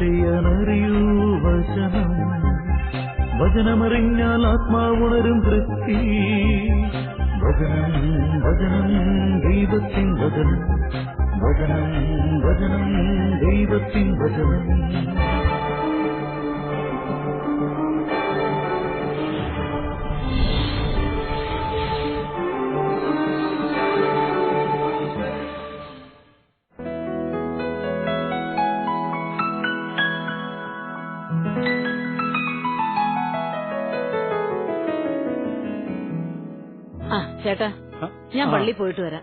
ചെയ്യാനറിയൂ വചനം. വചനമറിഞ്ഞാൽ ആത്മാവുണരും തൃപ്തി. വചനം വചനം ദൈവത്തിൻ വചനം. വചനം വചനം ദൈവത്തിൻ വചനം. ഞാൻ പള്ളി പോയിട്ട് വരാം.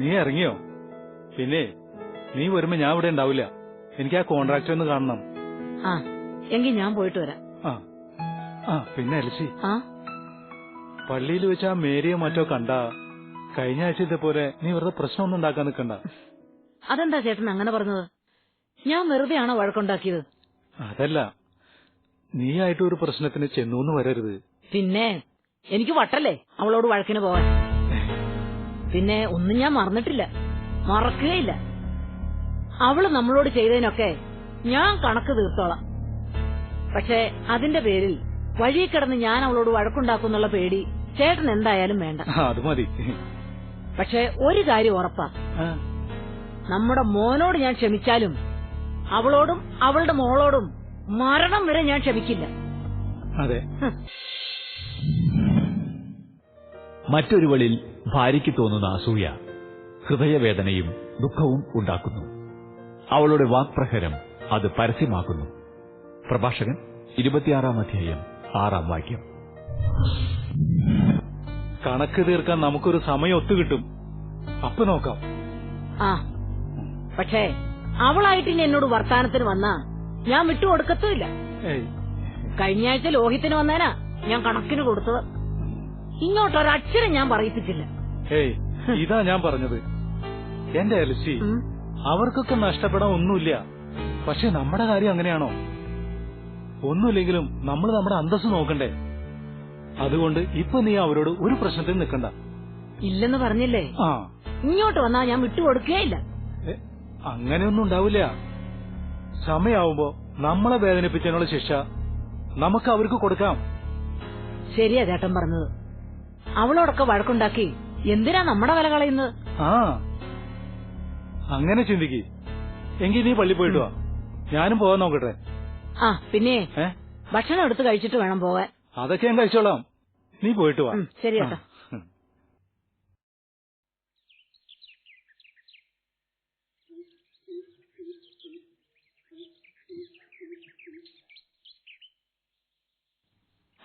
നീ ഇറങ്ങിയോ? പിന്നെ നീ വരുമ്പോ ഞാൻ ഇവിടെ ഉണ്ടാവില്ല. എനിക്ക് ആ കോൺട്രാക്ട് ഒന്ന് കാണണം. ആ എങ്കിൽ ഞാൻ പോയിട്ട് വരാം. ആ ആ പിന്നെ അലസി ആ? പള്ളിയിൽ വെച്ച് ആ മേരിയെ മറ്റോ കണ്ട കഴിഞ്ഞ ആഴ്ച ഇതേപോലെ നീ വെറുതെ പ്രശ്നമൊന്നും ഉണ്ടാക്കാൻ നിൽക്കണ്ട. അതെന്താ ചേട്ടൻ അങ്ങനെ പറഞ്ഞത്? ഞാൻ വെറുതെയാണോ വഴക്കുണ്ടാക്കിയത്? അതല്ല നീ ആയിട്ട് ഒരു പ്രശ്നത്തിന് ചെന്നു വരരുത്. പിന്നെ എനിക്ക് വട്ടല്ലേ അവളോട് വഴക്കിന് പോവാൻ? പിന്നെ ഒന്നും ഞാൻ മറന്നിട്ടില്ല. മറക്കുകയില്ല. അവൾ നമ്മളോട് ചെയ്തതിനൊക്കെ ഞാൻ കണക്ക് തീർത്തോളാം. പക്ഷേ അതിന്റെ പേരിൽ വഴി കിടന്ന് ഞാൻ അവളോട് വഴക്കുണ്ടാക്കുന്നുള്ള പേടി ചേട്ടൻ എന്തായാലും വേണ്ട. അത് മതി. പക്ഷെ ഒരു കാര്യം ഉറപ്പാ. നമ്മുടെ മോനോട് ഞാൻ ക്ഷമിച്ചാലും അവളോടും അവളുടെ മോളോടും മരണം വരെ ഞാൻ ക്ഷമിക്കില്ല. അതെ. മറ്റൊരുവളിൽ ഭാര്യയ്ക്ക് തോന്നുന്ന അസൂയ ഹൃദയവേദനയും ദുഃഖവും ഉണ്ടാക്കുന്നു. അവളുടെ വാക്പ്രഹരം അത് പരസ്യമാക്കുന്നു. പ്രഭാഷകൻ ഇരുപത്തിയാറാം അധ്യായം ആറാം വാക്യം. കണക്ക് തീർക്കാൻ നമുക്കൊരു സമയം ഒത്തുകിട്ടും. അപ്പൊ നോക്കാം. ആ പക്ഷേ അവളായിട്ട് ഇനി എന്നോട് വർത്താനത്തിന് വന്നാ ഞാൻ വിട്ടുകൊടുക്കത്തുമില്ല. ഏയ്. കഴിഞ്ഞ ആഴ്ച ലോഹിത്തിന് വന്നേനാ ഞാൻ കണക്കിന് കൊടുത്തത്. ഇങ്ങോട്ടൊരക്ഷരം ഞാൻ പറയിപ്പിച്ചില്ല. ഏയ് ഇതാ ഞാൻ പറഞ്ഞത്. എന്റെ അലസി. അവർക്കൊക്കെ നഷ്ടപ്പെടാൻ ഒന്നുമില്ല. പക്ഷെ നമ്മുടെ കാര്യം അങ്ങനെയാണോ? ഒന്നുമില്ലെങ്കിലും നമ്മൾ നമ്മുടെ അന്തസ് നോക്കണ്ടേ? അതുകൊണ്ട് ഇപ്പൊ നീ അവരോട് ഒരു പ്രശ്നത്തിൽ നിൽക്കണ്ട. ഇല്ലെന്ന് പറഞ്ഞില്ലേ? ആ. ഇങ്ങോട്ട് വന്നാ ഞാൻ വിട്ടുകൊടുക്കുകയില്ല. അങ്ങനെയൊന്നും ഉണ്ടാവില്ല. സമയാവുമ്പോ നമ്മളെ വേദനിപ്പിച്ചതിനുള്ള ശിക്ഷ നമുക്ക് അവർക്ക് കൊടുക്കാം. ശരിയാ ചേട്ടൻ പറഞ്ഞത്. അവളോടൊക്കെ വഴക്കുണ്ടാക്കി എന്തിനാ നമ്മടെ വില കളയുന്നത്? ആ അങ്ങനെ ചിന്തിക്ക്. എങ്കിൽ നീ പള്ളി പോയിട്ട് വാ. ഞാനും പോവാൻ നോക്കട്ടെ. ആ പിന്നെ ഏ? ഭക്ഷണം എടുത്ത് കഴിച്ചിട്ട് വേണം പോവാൻ. അതൊക്കെ ഞാൻ കഴിച്ചോളാം. നീ പോയിട്ട് വാ. ഉം, ശരി ആ.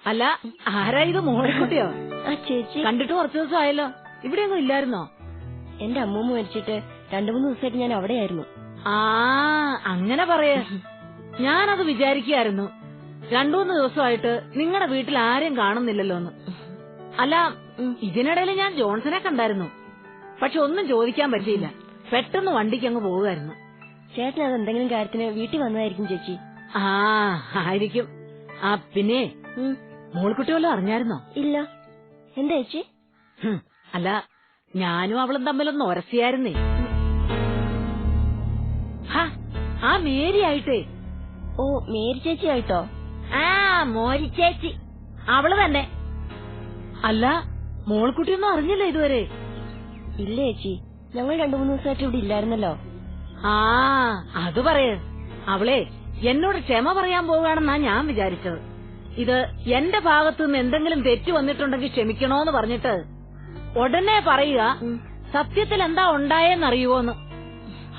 അല്ല ആരാ ഇത് മോളിക്കുട്ടിയോ? ആ ചേച്ചി. കണ്ടിട്ട് കുറച്ചു ദിവസം ആയല്ലോ ഇവിടെയൊന്നും ഇല്ലായിരുന്നോ? എന്റെ അമ്മൂമ്മ മരിച്ചിട്ട് രണ്ടു മൂന്ന് ദിവസമായിട്ട് ഞാൻ അവിടെയായിരുന്നു. ആ അങ്ങനെ പറയേ. ഞാനത് വിചാരിക്കായിരുന്നു രണ്ടു മൂന്ന് ദിവസമായിട്ട് നിങ്ങളുടെ വീട്ടിൽ ആരെയും കാണുന്നില്ലല്ലോ എന്ന് അല്ല ഇതിനിടയിൽ ഞാൻ ജോൺസനെ കണ്ടായിരുന്നു. പക്ഷെ ഒന്നും ചോദിക്കാൻ പറ്റിയില്ല. പെട്ടെന്ന് വണ്ടിക്ക് അങ്ങ് പോവുമായിരുന്നു ചേട്ടൻ അത് എന്തെങ്കിലും കാര്യത്തിന് വീട്ടിൽ വന്നതായിരിക്കും ചേച്ചി. ആ ആയിരിക്കും. ആ പിന്നെ മോൾക്കുട്ടി വല്ലതും അറിഞ്ഞായിരുന്നോ? ഇല്ല. എന്താ ചേച്ചി? അല്ല ഞാനും അവളും തമ്മിലൊന്ന് ഒരസിയായിരുന്നേ. ഹാ, ആ മേരി ആയിട്ടേ. ഓ മേരി ചേച്ചി ആയിട്ടോ? ആ മോരി ചേച്ചി. അവൾ തന്നെ. അല്ല മോൾക്കുട്ടിയൊന്നും അറിഞ്ഞില്ല ഇതുവരെ? ഇല്ല ചേച്ചി ഞങ്ങൾ രണ്ടു മൂന്ന് ദിവസമായിട്ട് ഇവിടെ ഇല്ലായിരുന്നല്ലോ. ആ അത് പറയേ. അവളെ എന്നോട് ക്ഷമ പറയാൻ പോവുകയാണെന്നാ ഞാൻ വിചാരിച്ചത്. ഇത് എന്റെ ഭാഗത്തുനിന്ന് എന്തെങ്കിലും തെറ്റ് വന്നിട്ടുണ്ടെങ്കിൽ ക്ഷമിക്കണോന്ന് പറഞ്ഞിട്ട് ഉടനെ പറയുക സത്യത്തിൽ എന്താ ഉണ്ടായെന്നറിയുവോന്ന്.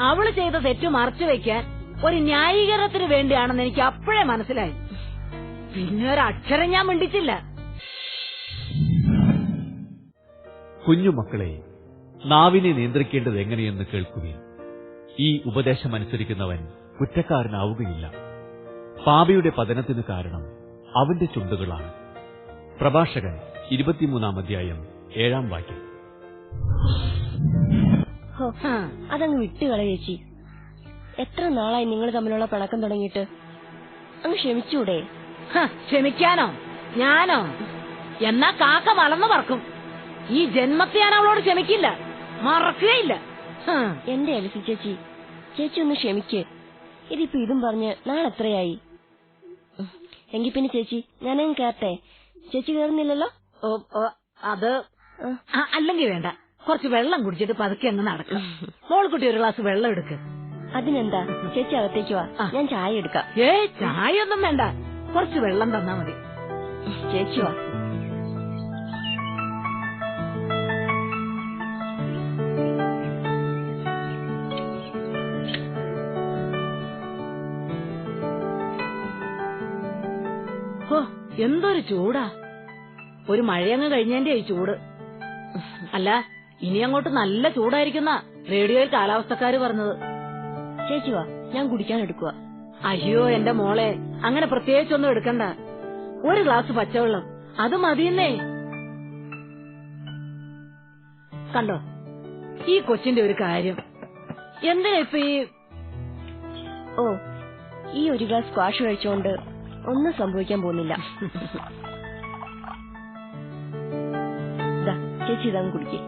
അവൾ ചെയ്ത തെറ്റ് മറച്ചു വെക്കാൻ ഒരു ന്യായീകരണത്തിന് വേണ്ടിയാണെന്ന് എനിക്ക് അപ്പോഴേ മനസ്സിലായി. പിന്നെ ഒരു അക്ഷരം ഞാൻ മിണ്ടിച്ചില്ല. കുഞ്ഞുമക്കളെ നാവിനെ നിയന്ത്രിക്കേണ്ടത് എങ്ങനെയെന്ന് കേൾക്കുകയും ഈ ഉപദേശമനുസരിക്കുന്നവൻ കുറ്റക്കാരനാവുകയില്ല. പാപിയുടെ പതനത്തിന് കാരണം അവന്റെ ചുണ്ടുകളാണ്. പ്രഭാഷകൻ ഇരുപത്തിമൂന്നാം അധ്യായം ഏഴാം വാക്യം. ഹോ ഹ്. അതങ്ങ് വിട്ടുകള ചേച്ചി. എത്ര നാളായി നിങ്ങൾ തമ്മിലുള്ള പിണക്കം തുടങ്ങിയിട്ട്? അങ്ങ് ക്ഷമിച്ചൂടെ? ഹ, ക്ഷമിക്കാനോ? ഞാനോ? എന്നാ കാക്ക വളർന്നു പറക്കും. ഈ ജന്മത്തെ ഞാൻ അവളോട് ക്ഷമിക്കില്ല. മറക്കുകയില്ല. ഹ്. എന്റെ അലസി ചേച്ചി ചേച്ചി ഒന്ന് ക്ഷമിക്ക്. ഇതിപ്പോ ഇതും പറഞ്ഞ് നാളെ എങ്കി പിന്നെ ചേച്ചി ഞാനും കേട്ടെ ചേച്ചി കേറുന്നില്ലല്ലോ? ഓ, ഓ, അത് അല്ലെങ്കിൽ വേണ്ട. കുറച്ച് വെള്ളം കുടിച്ചിട്ട് പതുക്കെ അങ്ങ് നടക്കും. മോൾക്കുട്ടി ഒരു ഗ്ലാസ് വെള്ളം എടുക്ക്. അതിനെന്താ? ചേച്ചി അകത്തേക്ക് വാ. ഞാൻ ചായ എടുക്കാം. ഏ ചായ ഒന്നും വേണ്ട. കുറച്ച് വെള്ളം തന്നാ മതി. ചേച്ചി വാ. ചൂടാ. ഒരു മഴയങ്ങ് കഴിഞ്ഞതിന്റെ ചൂട്. അല്ല ഇനി അങ്ങോട്ട് നല്ല ചൂടായിരിക്കുന്ന റേഡിയോയിൽ കാലാവസ്ഥക്കാര് പറഞ്ഞത്. ചേച്ചുവാ ഞാൻ കുടിക്കാൻ എടുക്കുക അയ്യോ എന്റെ മോളെ അങ്ങനെ പ്രത്യേകിച്ചൊന്നും എടുക്കണ്ട. ഒരു ഗ്ലാസ് പച്ചവെള്ളം അത് മതിയെന്നേ. കണ്ടോ ഈ കൊച്ചിന്റെ ഒരു കാര്യം. എന്തിനാ ഇപ്പൊ ഈ ഓ ഈ ഒരു ഗ്ലാസ് സ്ക്വാഷ് കഴിച്ചുകൊണ്ട് ഒന്നും സംഭവിക്കാൻ പോകുന്നില്ല. ചേച്ചി ഇതങ്ങ് കുടിക്കേ.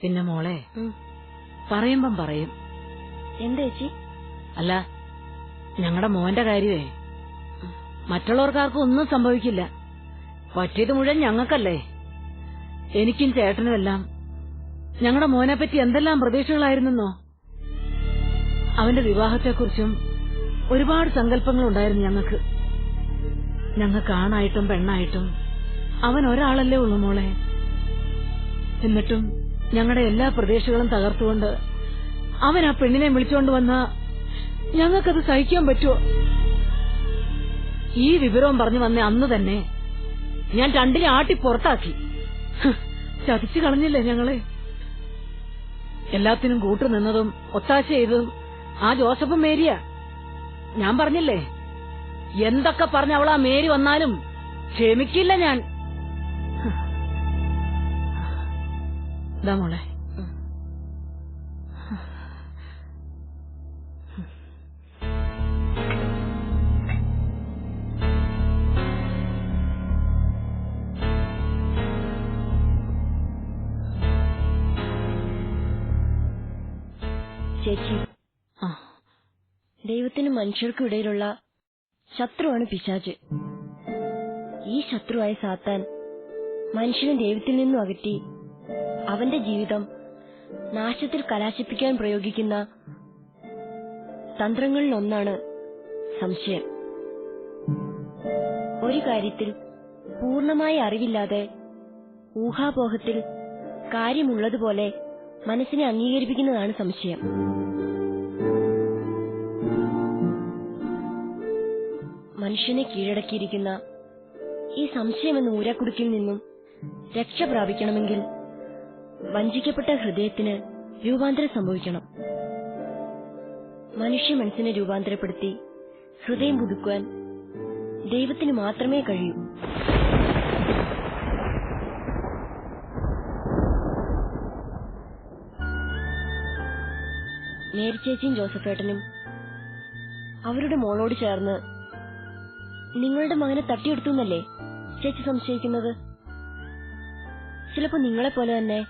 പിന്നെ മോളെ പറയുമ്പം പറയും. എന്താ ചേച്ചി? അല്ല ഞങ്ങളുടെ മോന്റെ കാര്യമേ മറ്റുള്ളവർക്കാർക്കും ഒന്നും സംഭവിക്കില്ല. പറ്റിയത് മുഴുവൻ ഞങ്ങൾക്കല്ലേ? എനിക്കും ചേട്ടനുമെല്ലാം. ഞങ്ങളുടെ മോനെപ്പറ്റി പറ്റി എന്തെല്ലാം പ്രതീക്ഷകളായിരുന്നോ അവന്റെ വിവാഹത്തെക്കുറിച്ചും ഒരുപാട് സങ്കല്പങ്ങൾ ഉണ്ടായിരുന്നു ഞങ്ങൾക്ക്. ഞങ്ങൾക്ക് ആണായിട്ടും പെണ്ണായിട്ടും. അവൻ ഒരാളല്ലേ ഉള്ളൂ മോളെ. എന്നിട്ടും ഞങ്ങളുടെ എല്ലാ പ്രതീക്ഷകളും തകർത്തുകൊണ്ട് അവൻ ആ പെണ്ണിനെ വിളിച്ചോണ്ട് വന്ന ഞങ്ങൾക്കത് സഹിക്കാൻ പറ്റുമോ? ഈ വിവരവും പറഞ്ഞു വന്ന അന്ന് തന്നെ. ഞാൻ രണ്ടിനെ ആട്ടി പുറത്താക്കി. ചതിച്ചു കളഞ്ഞില്ലേ ഞങ്ങളെ? എല്ലാത്തിനും കൂട്ടു നിന്നതും ഒത്താശ ചെയ്തതും ആ ജോസഫും മേരിയ. ഞാൻ പറഞ്ഞില്ലേ? എന്തൊക്കെ പറഞ്ഞ അവളാ മേരി വന്നാലും ക്ഷമിക്കില്ല ഞാൻ. മോളെ. ചേച്ചി. ദൈവത്തിനും മനുഷ്യർക്കും ഇടയിലുള്ള ശത്രുവാണ് പിശാച്. ഈ ശത്രുവായ സാത്താൻ മനുഷ്യനെ ദൈവത്തിൽ നിന്നും അകറ്റി അവന്റെ ജീവിതം നാശത്തിൽ കലാശിപ്പിക്കാൻ പ്രയോഗിക്കുന്ന തന്ത്രങ്ങളിൽ ഒന്നാണ് സംശയം. ഒരു കാര്യത്തിൽ പൂർണമായ അറിവില്ലാതെ ഊഹാപോഹത്തിൽ കാര്യമുള്ളതുപോലെ മനസ്സിനെ അംഗീകരിപ്പിക്കുന്നതാണ് സംശയം. മനുഷ്യനെ കീഴടക്കിയിരിക്കുന്ന ഈ സംശയം എന്ന ഊരക്കുടുക്കിൽ നിന്നും രക്ഷ പ്രാപിക്കണമെങ്കിൽ വഞ്ചിക്കപ്പെട്ട ഹൃദയത്തിന് രൂപാന്തരം സംഭവിക്കണം. മനുഷ്യ മനസ്സിനെ രൂപാന്തരപ്പെടുത്തി ഹൃദയം പുതുക്കുവാൻ ദൈവത്തിന് മാത്രമേ കഴിയൂ. മേരിച്ചേച്ചിയും ജോസഫേട്ടനും. അവരുടെ മോളോട് ചേർന്ന് നിങ്ങളുടെ മകനെ തട്ടിയെടുത്തു എന്നല്ലേ ചേച്ചി സംശയിക്കുന്നത്. ചിലപ്പോ നിങ്ങളെ പോലെ തന്നെ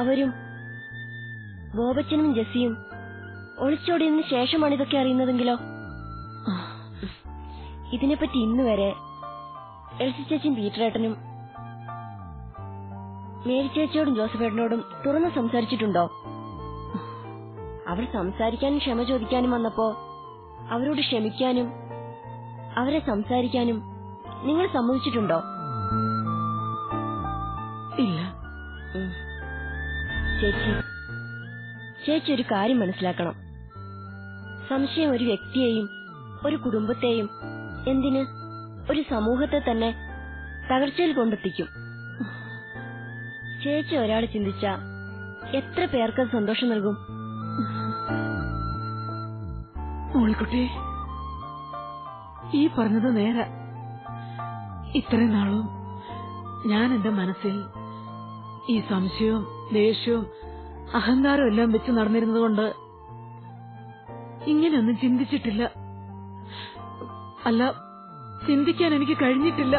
അവരും ബോബച്ചനും ജെസ്സിയും ഒളിച്ചോടിയതിനു ശേഷമാണ് ഇതൊക്കെ അറിയുന്നതെങ്കിലോ? ഇതിനെപ്പറ്റി ഇന്ന് വരെ എൽസി ചേച്ചിയും പീറ്ററേട്ടനും മേരി ചേച്ചിയോടും ജോസഫേട്ടനോടും തുറന്ന് സംസാരിച്ചിട്ടുണ്ടോ? അവർ സംസാരിക്കാനും ക്ഷമ ചോദിക്കാനും വന്നപ്പോ അവരോട് ക്ഷമിക്കാനും അവരെ സംസാരിക്കാനും നിങ്ങൾ സമ്മതിച്ചിട്ടുണ്ടോ? ഇല്ല. ചേച്ചി ചേച്ചി ഒരു കാര്യം മനസ്സിലാക്കണം. സംശയം ഒരു വ്യക്തിയെയും ഒരു കുടുംബത്തെയും എന്തിന് ഒരു സമൂഹത്തെ തന്നെ തകർച്ചയിൽ കൊണ്ടെത്തിക്കും. ചേച്ചി ഒരാൾ ചിന്തിച്ച എത്ര പേർക്ക് സന്തോഷം നൽകും? മോളിക്കുട്ടി ഈ പറഞ്ഞത് നേരെ. ഇത്രയും നാളും ഞാൻ എന്റെ മനസ്സിൽ ഈ സംശയവും ദേഷ്യവും അഹങ്കാരവും എല്ലാം വെച്ച് നടന്നിരുന്നത് കൊണ്ട് ഇങ്ങനെയൊന്നും ചിന്തിച്ചിട്ടില്ല. അല്ല ചിന്തിക്കാൻ എനിക്ക് കഴിഞ്ഞിട്ടില്ല.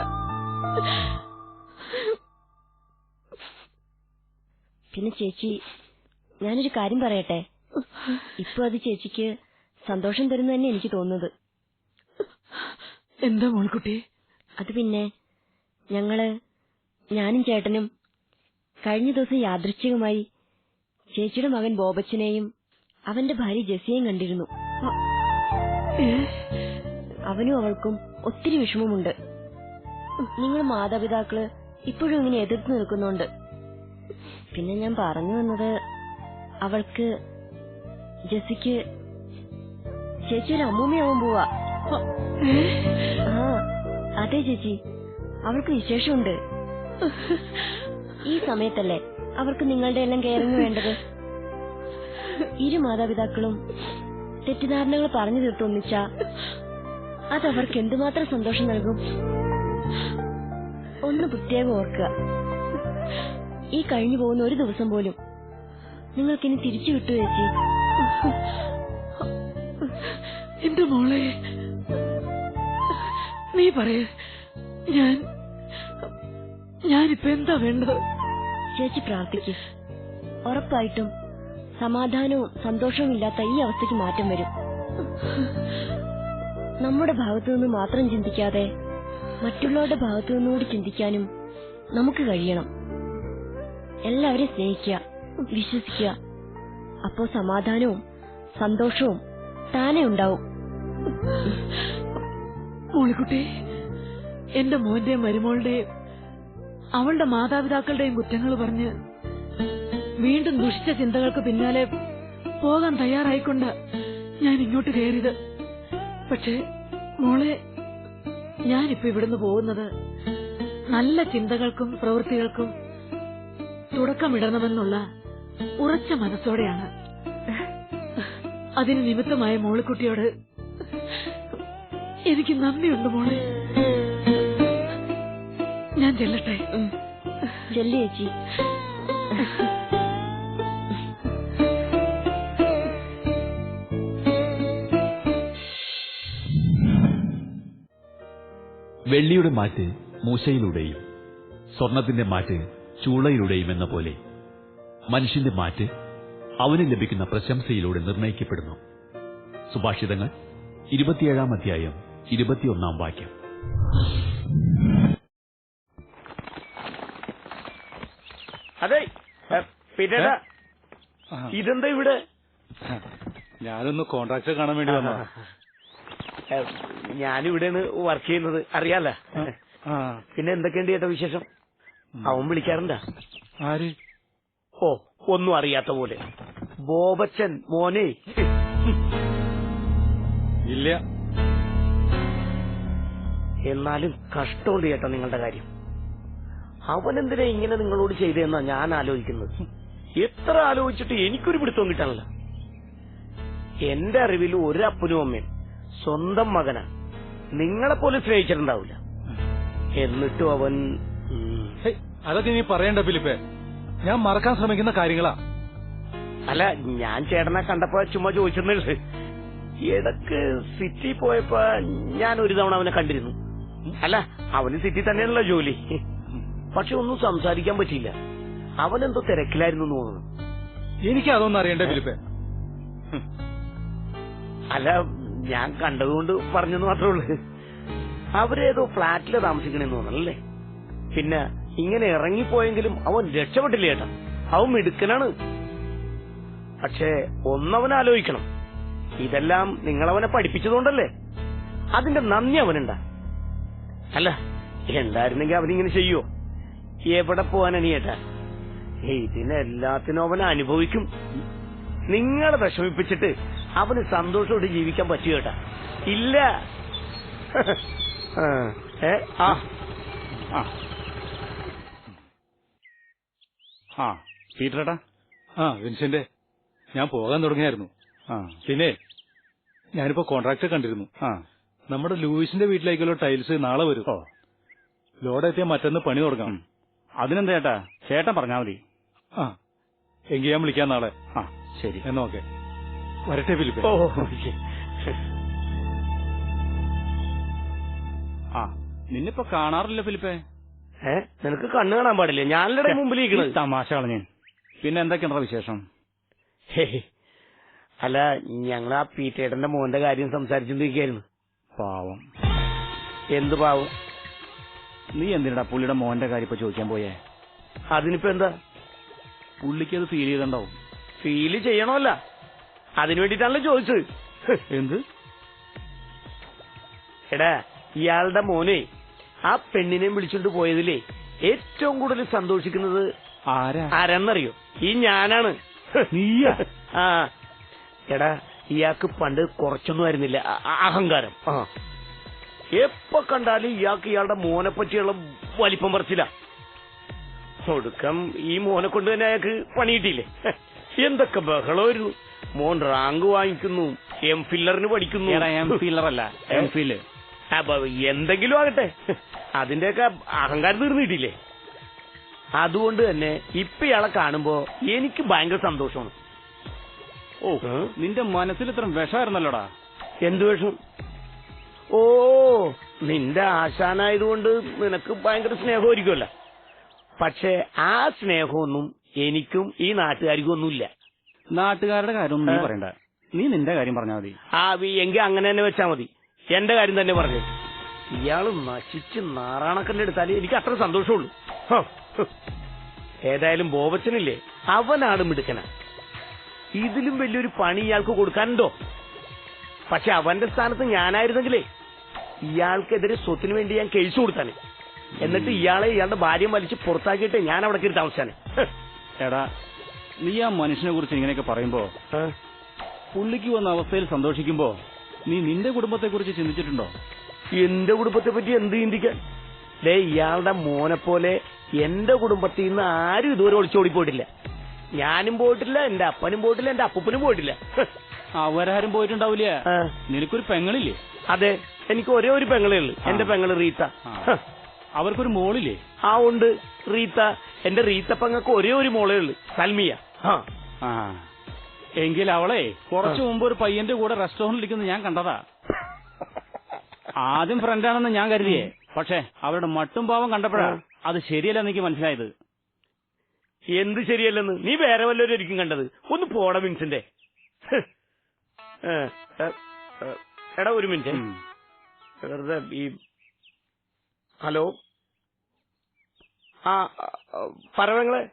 പിന്നെ ചേച്ചി ഞാനൊരു കാര്യം പറയട്ടെ? ഇപ്പൊ അത് ചേച്ചിക്ക് സന്തോഷം തരുന്നു തന്നെ എനിക്ക് തോന്നുന്നത്. എന്താ മോൾക്കുട്ടി അത് പിന്നെ ഞങ്ങൾ ഞാനും ചേട്ടനും കഴിഞ്ഞ ദിവസം യാദൃച്ഛികമായി ചേച്ചിയുടെ മകൻ ബോബച്ചനെയും അവന്റെ ഭാര്യ ജെസിയെയും കണ്ടിരുന്നു. അവനും അവൾക്കും ഒത്തിരി വിഷമമുണ്ട്. നിങ്ങൾ മാതാപിതാക്കൾ ഇപ്പോഴും ഇങ്ങനെ എതിർത്ത് നിൽക്കുന്നുണ്ട്. പിന്നെ ഞാൻ പറഞ്ഞു വന്നത് അവൾക്ക് ജെസിക്ക് ചേച്ചി ഒരു അമ്മൂമ്മയാവാൻ പോവാ? ആ അതെ ചേച്ചി. അവൾക്ക് വിശേഷമുണ്ട്. ഈ സമയത്തല്ലേ അവർക്ക് നിങ്ങളുടെ എല്ലാം കെയറിങ് വേണ്ടത്? ഇരു മാതാപിതാക്കളും തെറ്റിദ്ധാരണകൾ പറഞ്ഞു തീർത്തൊന്നിച്ച അത് അവർക്ക് എന്തുമാത്രം സന്തോഷം നൽകും? ഒന്ന് പ്രത്യേകം ഓർക്കുക. ഈ കഴിഞ്ഞു പോകുന്ന ഒരു ദിവസം പോലും നിങ്ങൾക്കിനി തിരിച്ചു വിട്ടു ചേച്ചി? എന്റെ മോളെ നീ പറയ. ഞാൻ ഞാനിപ്പോ എന്താ വേണ്ടത്? ചേച്ചി പ്രാർത്ഥിക്ക്. ഉറപ്പായിട്ടും സമാധാനവും സന്തോഷവും ഇല്ലാത്ത ഈ അവസ്ഥയ്ക്ക് മാറ്റം വരും. നമ്മുടെ ഭാഗത്തു നിന്ന് മാത്രം ചിന്തിക്കാതെ മറ്റുള്ളവരുടെ ഭാഗത്തു നിന്നുകൂടി ചിന്തിക്കാനും നമുക്ക് കഴിയണം. എല്ലാവരെയും സ്നേഹിക്കുക വിശ്വസിക്കുക. അപ്പോ സമാധാനവും സന്തോഷവും താനെ ഉണ്ടാവും. മോളിക്കുട്ടി എന്റെ മോന്റെയും മരുമോളുടെയും അവളുടെ മാതാപിതാക്കളുടെയും കുറ്റങ്ങൾ പറഞ്ഞ് വീണ്ടും ദുഷിച്ച ചിന്തകൾക്ക് പിന്നാലെ പോകാൻ തയ്യാറായിക്കൊണ്ട് ഞാൻ ഇങ്ങോട്ട് കയറിയത്. പക്ഷേ മോളെ ഞാനിപ്പോ ഇവിടുന്ന് പോകുന്നത് നല്ല ചിന്തകൾക്കും പ്രവൃത്തികൾക്കും തുടക്കമിടണമെന്നുള്ള ഉറച്ച മനസ്സോടെയാണ്. അതിന് നിമിത്തമായ മോളിക്കുട്ടിയോട് എനിക്ക് നന്ദിയുണ്ട് മോളെ. ഞാൻ ചെല്ലട്ടെ? ചെല്ലു ചേച്ചി. വെള്ളിയുടെ മാറ്റ് മൂശയിലൂടെയും സ്വർണത്തിന്റെ മാറ്റ് ചൂളയിലൂടെയും എന്ന പോലെ മനുഷ്യന്റെ മാറ്റ് അവന് ലഭിക്കുന്ന പ്രശംസയിലൂടെ നിർണയിക്കപ്പെടുന്നു. സുഭാഷിതങ്ങൾ ഇരുപത്തിയേഴാം അധ്യായം ഇരുപത്തിയൊന്നാം വാക്യം. അതെ പിന്നെ ഇതെന്താ ഇവിടെ? ഞാനൊന്ന് കോൺട്രാക്ടർ കാണാൻ വേണ്ടി വന്നതാ. ഏ, ഞാനിവിടെയാണ് വർക്ക് ചെയ്യുന്നത്. അറിയാല്ല പിന്നെ എന്തൊക്കെയുണ്ട് ചേട്ടാ വിശേഷം? അവൻ വിളിക്കാറുണ്ടാ? ആര്? ഓ ഒന്നും അറിയാത്ത പോലെ. ബോബച്ചൻ മോനെ. ഇല്ല. എന്നാലും കഷ്ടമുണ്ട് കേട്ടോ നിങ്ങളുടെ കാര്യം. അവനെന്തിനാ ഇങ്ങനെ നിങ്ങളോട് ചെയ്തതെന്നാ ഞാൻ ആലോചിക്കുന്നത്? എത്ര ആലോചിച്ചിട്ട് എനിക്കൊരു പിടുത്തവും കിട്ടാനില്ല. എന്റെ അറിവിൽ ഒരു അപ്പനും അമ്മയും സ്വന്തം മകന. നിങ്ങളെ പോലും സ്നേഹിച്ചിട്ടുണ്ടാവില്ല. എന്നിട്ടും അവൻ അതൊക്കെ നീ പറയണ്ട ഫിലിപ്പെ. ഞാൻ മറക്കാൻ ശ്രമിക്കുന്ന കാര്യങ്ങളാ. അല്ല ഞാൻ ചേട്ടനെ കണ്ടപ്പോ ചുമ്മാ ചോദിച്ചെന്നുള്ളത് ഇടയ്ക്ക് സിറ്റി പോയപ്പോ ഞാൻ ഒരു തവണ അവനെ കണ്ടിരുന്നു. അല്ല അവന് സിറ്റി തന്നെയാണല്ലോ ജോലി. പക്ഷെ ഒന്നും സംസാരിക്കാൻ പറ്റിയില്ല. എന്തോ തിരക്കിലായിരുന്നു തോന്നുന്നു. എനിക്ക് അതൊന്നും അറിയണ്ടേ ഫിലിപ്പേ? അല്ല ഞാൻ കണ്ടതുകൊണ്ട് പറഞ്ഞെന്ന് മാത്രമേ ഉള്ളൂ. അവരേതോ ഫ്ളാറ്റിൽ താമസിക്കണെന്ന് തോന്നണല്ലേ പിന്നെ ഇങ്ങനെ ഇറങ്ങിപ്പോയെങ്കിലും അവൻ രക്ഷപ്പെട്ടില്ല ചേട്ടാ അവൻ മിടുക്കനാണ്. പക്ഷേ ഒന്നവൻ ആലോചിക്കണം ഇതെല്ലാം നിങ്ങളവനെ പഠിപ്പിച്ചതുകൊണ്ടല്ലേ? അതിന്റെ നന്ദി അവനുണ്ടാ. അല്ല എന്തായിരുന്നെങ്കിൽ അവനിങ്ങനെ ചെയ്യോ എവിടെ പോവാൻ അനിയേട്ടാ? ഇതിനെല്ലാത്തിനും അവൻ അനുഭവിക്കും. നിങ്ങളെ വിഷമിപ്പിച്ചിട്ട് അവന് സന്തോഷത്തോടെ ജീവിക്കാൻ പറ്റുക കേട്ടാ. ഇല്ല. ആ, ഏ ആ. ആ. ആ പീറ്ററേട്ടാ? ആ വിൻസെന്റ് ഞാൻ പോകാൻ തുടങ്ങിയായിരുന്നു. ആ. പിന്നെ ഞാനിപ്പോ കോൺട്രാക്ടർ കണ്ടിരുന്നു. ആ. നമ്മുടെ ലൂയിസിന്റെ വീട്ടിലേക്കുള്ള ടൈൽസ് നാളെ വരും. ഓ. ലോഡ് എത്തിയാൽ മറ്റന്ന് പണി തുടങ്ങാം. അതിനെന്താ ചേട്ടാ? ചേട്ടൻ പറഞ്ഞാ മതി. ആ. എങ്കിൽ ഞാൻ വിളിക്കാം നാളെ. ആ ശരി. എന്നാ ഓക്കെ. വരട്ടെ ഫിലിപ്പ്. ഓ ആ നിന്നിപ്പോ കാണാറില്ല ഫിലിപ്പേ? ഏ നിനക്ക് കണ്ണു കാണാൻ പാടില്ല? ഞാനല്ലേ മുമ്പിൽ ഇരിക്കണത് തമാശ കളഞ്ഞു പിന്നെ എന്തൊക്കെയാണ് വിശേഷം? ഹേയ്. അല്ല ഞങ്ങൾ ആ പീറ്റേട്ടന്റെ മോന്റെ കാര്യം സംസാരിച്ചോണ്ടിരിക്കായിരുന്നു. പാവം. എന്ത് പാവം? നീ എന്തിനാ പുള്ളിയുടെ മോന്റെ കാര്യം ഇപ്പൊ ചോദിക്കാൻ പോയേ? അതിനിപ്പോ എന്താ? പുള്ളിക്ക് അത് ഫീൽ ചെയ്തിണ്ടാവും ഫീൽ ചെയ്യണമല്ല. അതിനു വേണ്ടിട്ടാണല്ലോ ചോദിച്ചത്. എന്ത്? എടാ ഇയാളുടെ മോനെ ആ പെണ്ണിനെ വിളിച്ചോണ്ട് പോയതിലേ ഏറ്റവും കൂടുതൽ സന്തോഷിക്കുന്നത് ആരാ? ആരാന്നറിയോ? ഈ ഞാനാണ്. നീയാ? ആ. എടാ ഇയാൾക്ക് പണ്ട് കുറച്ചൊന്നും ആയിരുന്നില്ല. അഹങ്കാരം. ആ. എപ്പോ കണ്ടാലും ഇയാൾക്ക് ഇയാളുടെ മോനെ പറ്റിയുള്ള വലിപ്പം പറിച്ചില്ല ഒടുക്കം ഈ മോനെ കൊണ്ട് തന്നെ അയാൾക്ക് പണിയിട്ടില്ലേ? എന്തൊക്കെ ബഹളമായിരുന്നു. മോൻ റാങ്ക് വാങ്ങിക്കുന്നു എം ഫില്ലറിന് പഠിക്കുന്നു. എം ഫില്ലർ അല്ല എം ഫീൽ. എന്തെങ്കിലും ആകട്ടെ. അതിന്റെയൊക്കെ അഹങ്കാരം തീർന്നിട്ടില്ലേ? അതുകൊണ്ട് തന്നെ ഇപ്പൊ ഇയാളെ കാണുമ്പോ എനിക്ക് ഭയങ്കര സന്തോഷമാണ്. ഓ നിന്റെ മനസ്സിൽ ഇത്ര വിഷമായിരുന്നല്ലോടാ? എന്ത് വിഷം? ഓ നിന്റെ ആശാനായതുകൊണ്ട് നിനക്ക് ഭയങ്കര സ്നേഹമായിരിക്കുമല്ല. പക്ഷെ ആ സ്നേഹമൊന്നും എനിക്കും ഈ നാട്ടുകാർക്കും ഒന്നുമില്ല നാട്ടുകാരുടെ കാര്യമൊന്നും നീ പറയണ്ട. നീ നിന്റെ കാര്യം പറഞ്ഞാ മതി. ആ വി- എങ്കി അങ്ങനെ തന്നെ വെച്ചാ മതി. എന്റെ കാര്യം തന്നെ പറഞ്ഞു. ഇയാൾ നശിച്ച് നാറാണക്കല്ല് എടുത്താലേ എനിക്ക് അത്ര സന്തോഷമുള്ളൂ. ഏതായാലും ബോബച്ചനില്ലേ? അവനാണ് മിടുക്കന. ഇതിലും വലിയൊരു പണി ഇയാൾക്ക് കൊടുക്കാനുണ്ടോ? പക്ഷെ അവന്റെ സ്ഥാനത്ത് ഞാനായിരുന്നെങ്കിലേ ഇയാൾക്കെതിരെ സ്വത്തിന് വേണ്ടി ഞാൻ കേസ് കൊടുത്താന്. എന്നിട്ട് ഇയാളെ ഇയാളുടെ ഭാര്യ വലിച്ച് പുറത്താക്കിയിട്ട് ഞാൻ അവിടെ കയറി താമസിച്ചാണ് എടാ നീ ആ മനുഷ്യനെ കുറിച്ച് ഇങ്ങനെയൊക്കെ പറയുമ്പോ. പുള്ളിക്ക് വന്ന അവസ്ഥയിൽ സന്തോഷിക്കുമ്പോ നീ നിന്റെ കുടുംബത്തെ കുറിച്ച് ചിന്തിച്ചിട്ടുണ്ടോ? എന്റെ കുടുംബത്തെ പറ്റി എന്ത് ചിന്തിക്കാൻ? ഡേ ഇയാളുടെ മോനെ പോലെ എന്റെ കുടുംബത്തിൽ നിന്ന് ആരും ഇതുവരെ ഒളിച്ചോടി പോയിട്ടില്ല ഞാനും പോയിട്ടില്ല എന്റെ അപ്പനും പോയിട്ടില്ല എന്റെ അപ്പൂപ്പനും പോയിട്ടില്ല. അവരാരും പോയിട്ടുണ്ടാവില്ല? ആ, നിനക്കൊരു പെങ്ങളില്ലേ? അതെ എനിക്ക് ഒരേ ഒരു പെങ്ങളേ ഉള്ളു. എന്റെ പെങ്ങൾ റീത്ത. ആ. അവർക്കൊരു മോളില്ലേ? ആ ഉണ്ട് റീത്ത. എന്റെ റീത്ത പെങ്ങൾക്ക് ഒരേ ഒരു മോളേ ഉള്ളു സൽമിയ. ആ. ആ. എങ്കിൽ അവളെ കുറച്ചു മുമ്പ് ഒരു പയ്യന്റെ കൂടെ റെസ്റ്റോറന്റിൽ ഇരിക്കുന്നത് ഞാൻ കണ്ടതാ. ആദ്യം ഫ്രണ്ടാണെന്ന് ഞാൻ കരുതിയേ. പക്ഷെ അവരുടെ മട്ടും ഭാവം കണ്ടപ്പോഴാ അത് ശരിയല്ല എനിക്ക് മനസ്സിലായത്. എന്ത് ശരിയല്ലെന്ന്? നീ വേറെ വല്ലവരും കണ്ടത്. ഒന്ന് പോട മിൻസിന്റെ എടാ ഒരു മിനിറ്റ്. വെറുതെ ഈ ഹലോ? ആ പറവങ്ങളെ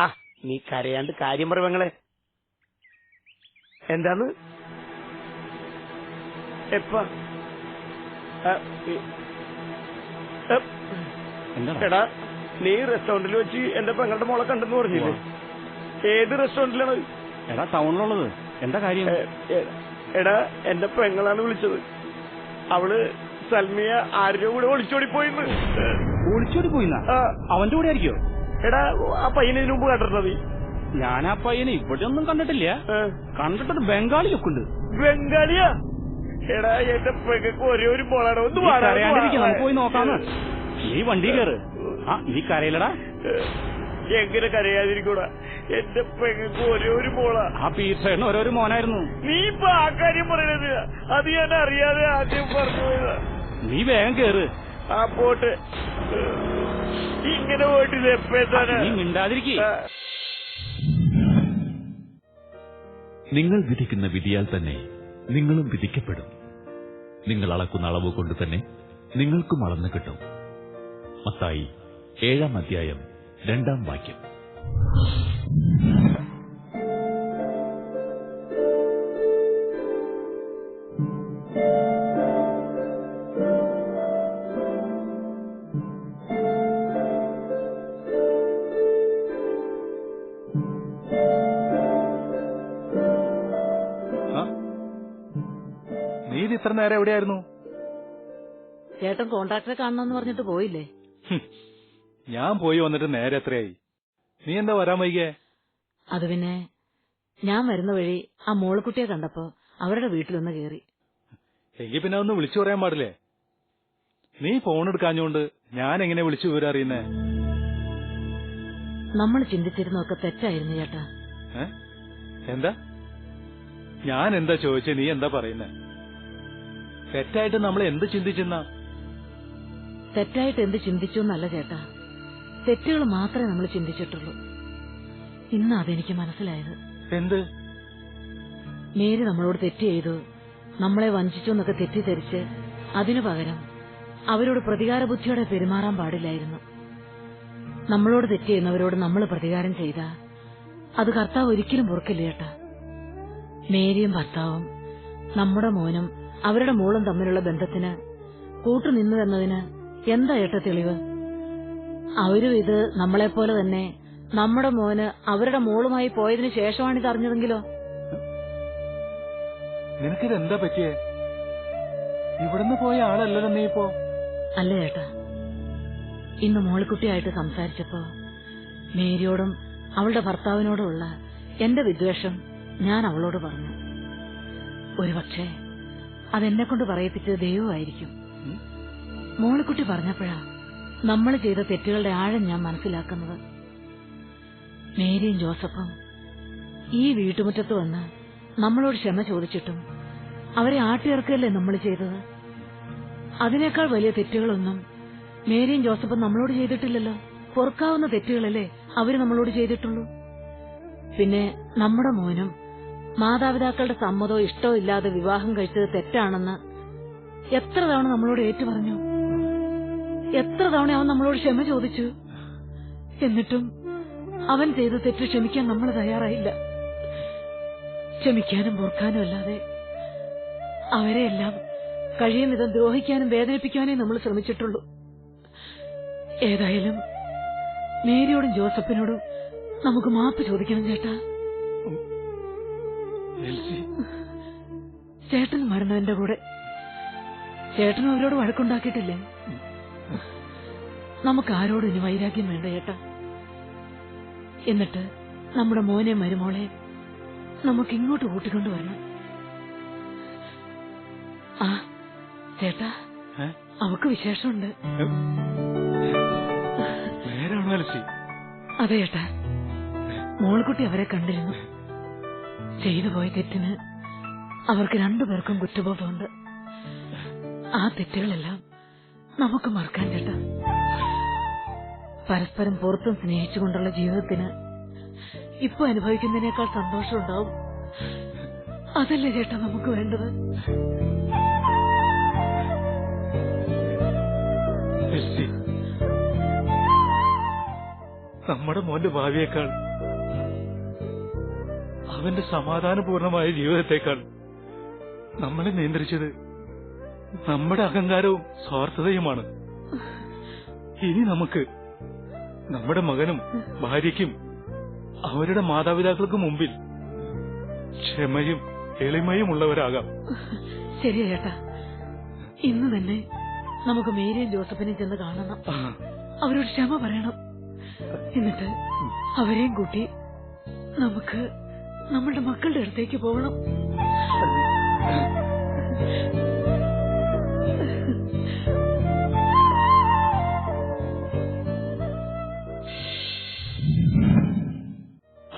ആ നീ കരയാണ്ട് കാര്യം പറവങ്ങളെ എന്താന്ന്? എപ്പ? എടാ നീ റെസ്റ്റോറന്റിൽ വെച്ച് എന്റെ പെങ്ങളുടെ മോളെ കണ്ടെന്ന് പറഞ്ഞില്ലേ? ഏത് റെസ്റ്റോറന്റിലാണ് എടാ ടൗണിലുള്ളത്. എന്താ കാര്യം? എടാ എന്റെ പെങ്ങളാണ് വിളിച്ചത്. അവൾ സൽമിയ ആരുടെ കൂടെ ഒളിച്ചോടി പോയിന്ന്? ഒളിച്ചോടി പോയിന്ന? അവന്റെ കൂടെ ആയിരിക്കോ? എടാ ആ പയ്യനെ ഇതിനു മുമ്പ് കണ്ടിരുന്നത് ഞാൻ ആ പയ്യനെ ഇവിടെ ഒന്നും കണ്ടിട്ടില്ല കണ്ടിട്ടൊരു ബംഗാളി ലുക്കുണ്ട് ബംഗാളിയാ? എടാ എന്റെ പെങ്ങൾക്ക് ഒരേ ഒരു മോളാണ്. ഒന്ന് പോയി നോക്കാന്ന്. നീ വണ്ടി കയറ് ആ നീ കരയില്ലടാ. എങ്ങനെ കരയാതിരിക്കൂടാ? എന്റെ പെങ്ങൾക്ക് ഒരേ ഒരു മോളാ. ആ പീറ്ററിന് ഓരോരു മോനായിരുന്നു. നീ ഇപ്പൊ ആ കാര്യം പറയണത് അത് ഞാൻ അറിയാതെ ആദ്യം പറഞ്ഞു നീ വേഗം കേറ്. ആ പോട്ട്. ഇങ്ങനെ പോയിട്ട് ഇത് എപ്പോ നീ മിണ്ടാതിരിക്കേ. നിങ്ങൾ വിധിക്കുന്ന വിധിയാൽ തന്നെ നിങ്ങളും വിധിക്കപ്പെടും. നിങ്ങൾ അളക്കുന്ന അളവ് കൊണ്ട് തന്നെ നിങ്ങൾക്കും അളന്നു കിട്ടും. മത്തായി ഏഴാം അധ്യായം രണ്ടാം വാക്യം? നീ ഇത്ര നേരം എവിടെയായിരുന്നു ചേട്ടൻ കോൺട്രാക്ടറെ കാണണമെന്ന് പറഞ്ഞിട്ട് പോയില്ലേ. ഞാൻ പോയി വന്നിട്ട് നേരെ എത്രയായി? നീ എന്താ വരാൻ വൈകിയേ? അത് പിന്നെ ഞാൻ വരുന്ന വഴി ആ മോളക്കുട്ടിയെ കണ്ടപ്പോ അവരുടെ വീട്ടിലൊന്ന് കേറി. എങ്കി പിന്നെ ഒന്ന് വിളിച്ചു പറയാൻ പാടില്ലേ? നീ ഫോൺ എടുക്കാഞ്ഞോണ്ട് ഞാൻ എങ്ങനെ വിളിച്ചു വിവരം അറിയുന്നേ? നമ്മൾ ചിന്തിച്ചിരുന്നൊക്കെ തെറ്റായിരുന്നു ചേട്ടാ. എന്താ? ഞാൻ എന്താ ചോദിച്ചേ? നീ എന്താ പറയുന്നേ? തെറ്റായിട്ട് നമ്മൾ എന്ത് ചിന്തിച്ചെന്നാ? തെറ്റായിട്ട് എന്ത് ചിന്തിച്ചു എന്നല്ല ചേട്ടാ. തെറ്റുകൾ മാത്രമേ നമ്മൾ ചിന്തിച്ചിട്ടുള്ളൂ. ഇന്ന് അതെനിക്ക് മനസ്സിലായത്. എന്ത്? മേരി നമ്മളോട് തെറ്റ് ചെയ്തു നമ്മളെ വഞ്ചിച്ചു എന്നൊക്കെ തെറ്റിദ്ധരിച്ച് അതിനു പകരം അവരോട് പ്രതികാര ബുദ്ധിയോടെ പെരുമാറാൻ പാടില്ലായിരുന്നു. നമ്മളോട് തെറ്റ് ചെയ്യുന്നവരോട് നമ്മൾ പ്രതികാരം ചെയ്ത അത് കർത്താവ് ഒരിക്കലും പൊറുക്കില്ല ചേട്ടാ. മേരിയും ഭർത്താവും നമ്മുടെ മോനും അവരുടെ മോളും തമ്മിലുള്ള ബന്ധത്തിന് കൂട്ടുനിന്നു എന്നതിന് എന്താ ഏട്ട തെളിവ്? അവരും ഇത് നമ്മളെപ്പോലെ തന്നെ നമ്മുടെ മോന് അവരുടെ മോളുമായി പോയതിനു ശേഷമാണ് ഇത് അറിഞ്ഞതെങ്കിലോ? നിനക്കിത് എന്താ പറ്റിയേ? ഇവിടുന്ന് പോയ ആളല്ലല്ലോ നീ ഇപ്പോ? അല്ല ഏട്ടാ. ഇന്ന് മോളിക്കുട്ടിയായിട്ട് സംസാരിച്ചപ്പോ മേരിയോടും അവളുടെ ഭർത്താവിനോടുമുള്ള എന്റെ വിദ്വേഷം ഞാൻ അവളോട് പറഞ്ഞു. ഒരുപക്ഷെ അതെന്നെ കൊണ്ട് പറയിപ്പിച്ചത് ദൈവമായിരിക്കും. മോളിക്കുട്ടി പറഞ്ഞപ്പോഴാ നമ്മൾ ചെയ്ത തെറ്റുകളുടെ ആഴം ഞാൻ മനസ്സിലാക്കുന്നത്. മേരിയും ജോസഫും ഈ വീട്ടുമുറ്റത്ത് വന്ന് നമ്മളോട് ക്ഷമ ചോദിച്ചിട്ടും അവരെ ആട്ടിയിറക്കല്ലേ നമ്മൾ ചെയ്തത്? അതിനേക്കാൾ വലിയ തെറ്റുകളൊന്നും മേരിയും ജോസഫും നമ്മളോട് ചെയ്തിട്ടില്ലല്ലോ. പൊറുക്കാവുന്ന തെറ്റുകളല്ലേ അവർ നമ്മളോട് ചെയ്തിട്ടുള്ളൂ? പിന്നെ നമ്മുടെ മോനും മാതാപിതാക്കളുടെ സമ്മതോ ഇഷ്ടമോ ഇല്ലാതെ വിവാഹം കഴിച്ചത് തെറ്റാണെന്ന് എത്ര തവണ നമ്മളോട് ഏറ്റു പറഞ്ഞു എത്ര തവണ അവൻ നമ്മളോട് ക്ഷമ ചോദിച്ചു? എന്നിട്ടും അവൻ ചെയ്ത തെറ്റ് ക്ഷമിക്കാൻ നമ്മൾ തയ്യാറായില്ല. ക്ഷമിക്കാനും ഓർക്കാനും അല്ലാതെ അവരെയെല്ലാം കഴിയും വിധം ദ്രോഹിക്കാനും വേദനിപ്പിക്കാനേ നമ്മൾ ശ്രമിച്ചിട്ടുള്ളൂ. ഏതായാലും മേരിയോടും ജോസഫിനോടും നമുക്ക് മാപ്പ് ചോദിക്കണം ചേട്ടാ. ചേട്ടൻ മരണവന്റെ കൂടെ. ചേട്ടനും അവരോട് വഴക്കുണ്ടാക്കിയിട്ടില്ലേ? നമുക്ക് ആരോടും ഇനി വൈരാഗ്യം വേണ്ട ചേട്ടാ എന്നിട്ട് നമ്മുടെ മോനെ മരുമോളെ നമുക്ക് ഇങ്ങോട്ട് കൂട്ടിക്കൊണ്ടുവരണം ആ ചേട്ടാ? അവക്ക് വിശേഷമുണ്ട്. അതെ ചേട്ടാ മോൾക്കുട്ടി അവരെ കണ്ടിരുന്നു. ചെയ്തു പോയ തെറ്റിന് അവർക്ക് രണ്ടുപേർക്കും കുറ്റബോധമുണ്ട്. ആ തെറ്റുകളെല്ലാം നമുക്ക് മറക്കാൻ ചേട്ടാ. പരസ്പരം പുറത്തും സ്നേഹിച്ചുകൊണ്ടുള്ള ജീവിതത്തിന് ഇപ്പൊ അനുഭവിക്കുന്നതിനേക്കാൾ സന്തോഷം ഉണ്ടാവും അതല്ലേ ചേട്ടാ നമുക്ക് വേണ്ടത്? നമ്മുടെ മോന്റെ ഭാവിയേക്കാൾ അവന്റെ സമാധാനപൂർണമായ ജീവിതത്തെക്കാൾ നമ്മളെ നിയന്ത്രിച്ചത് നമ്മുടെ അഹങ്കാരവും സ്വാർത്ഥതയുമാണ്. ഇനി നമുക്ക് നമ്മുടെ മകനും ഭാര്യയ്ക്കും അവരുടെ മാതാപിതാക്കൾക്കും മുമ്പിൽ ക്ഷമയും എളിമയും ഉള്ളവരാകാം. ശരിയേട്ടാ ഇന്ന് തന്നെ നമുക്ക് മേരിയും ജോസഫിനെയും ചെന്ന് കാണണം. അവരോട് ക്ഷമ പറയണം. എന്നിട്ട് അവരെയും കൂട്ടി നമുക്ക് നമ്മളുടെ മക്കളുടെ അടുത്തേക്ക് പോകണം.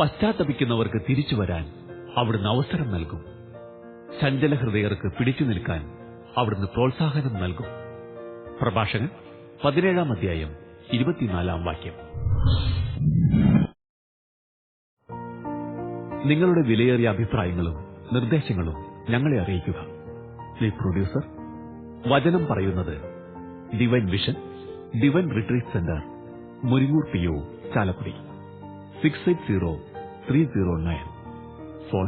പശ്ചാത്തപിക്കുന്നവർക്ക് തിരിച്ചു വരാൻ അവിടുന്ന് അവസരം നൽകും. ചഞ്ചല ഹൃദയർക്ക് പിടിച്ചു നിൽക്കാൻ അവിടുന്ന് പ്രോത്സാഹനം നൽകും. പ്രഭാഷകൻ പതിനേഴാം അധ്യായം ഇരുപത്തിനാലാം വാക്യം. നിങ്ങളുടെ വിലയേറിയ അഭിപ്രായങ്ങളും നിർദ്ദേശങ്ങളും ഞങ്ങളെ അറിയിക്കുക. ദി പ്രൊഡ്യൂസർ വചനം പറയുന്നത് divine vision divine retreat centre Muringoor P O Chalakudy. Six eight zero three zero nine phone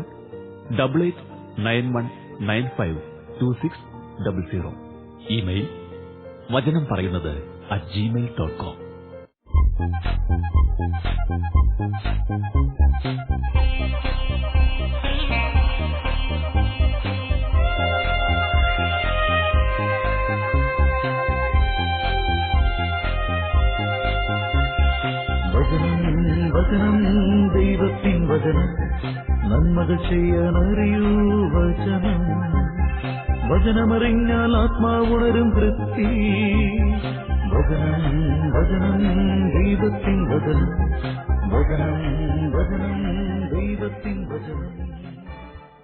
double eight nine one nine five two six double zero email വചനം പറയുന്നത് അറ്റ് ജിമെയിൽ ഡോട്ട് കോം വചനം വചനം ദൈവത്തിൻ വചനം നന്മകൾ ചെയ്യാനറിയൂ വചനം. വചനമറിഞ്ഞാൽ ആത്മാവുണരും തൃപ്തി. വചനം വചനം ദൈവത്തിൻ വചനം. വചനം വചനം ദൈവത്തിൻ വചനം.